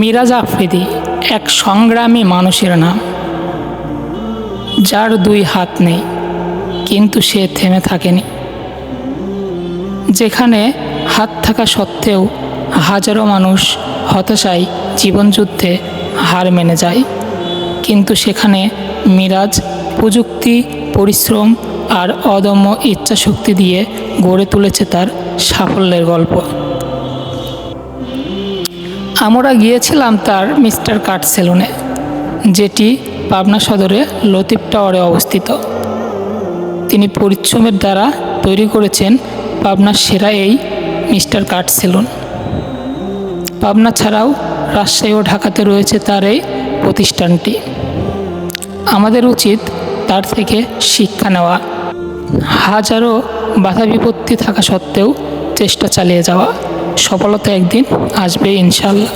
মিরাজ আফ্রিদি এক সংগ্রামী মানুষের নাম। যার দুই হাত নেই, কিন্তু সে থেমে থাকেনি। যেখানে হাত থাকা সত্ত্বেও হাজারো মানুষ হতাশায় জীবনযুদ্ধে হার মেনে যায়। কিন্তু সেখানে মিরাজ প্রযুক্তি, পরিশ্রম আর অদম্য ইচ্ছাশক্তি দিয়ে গড়ে তুলেছে তার সাফল্যের গল্প। আমরা গিয়েছিলাম তার মিস্টার কাট সেলুনে যেটি পাবনা সদরে লতিফ টাওয়ারে অবস্থিত। তিনি পরিশ্রমের দ্বারা তৈরি করেছেন পাবনার সেরা এই মিস্টার কাট সেলুন পাবনা ছাড়াও রাজশাহী ও ঢাকাতে রয়েছে তার এই প্রতিষ্ঠানটি। আমাদের উচিত তার থেকে শিক্ষা নেওয়া। হাজারো বাধা বিপত্তি থাকা সত্ত্বেও চেষ্টা চালিয়ে যাওয়া। সফলতা একদিন আসবে ইনশাল্লাহ।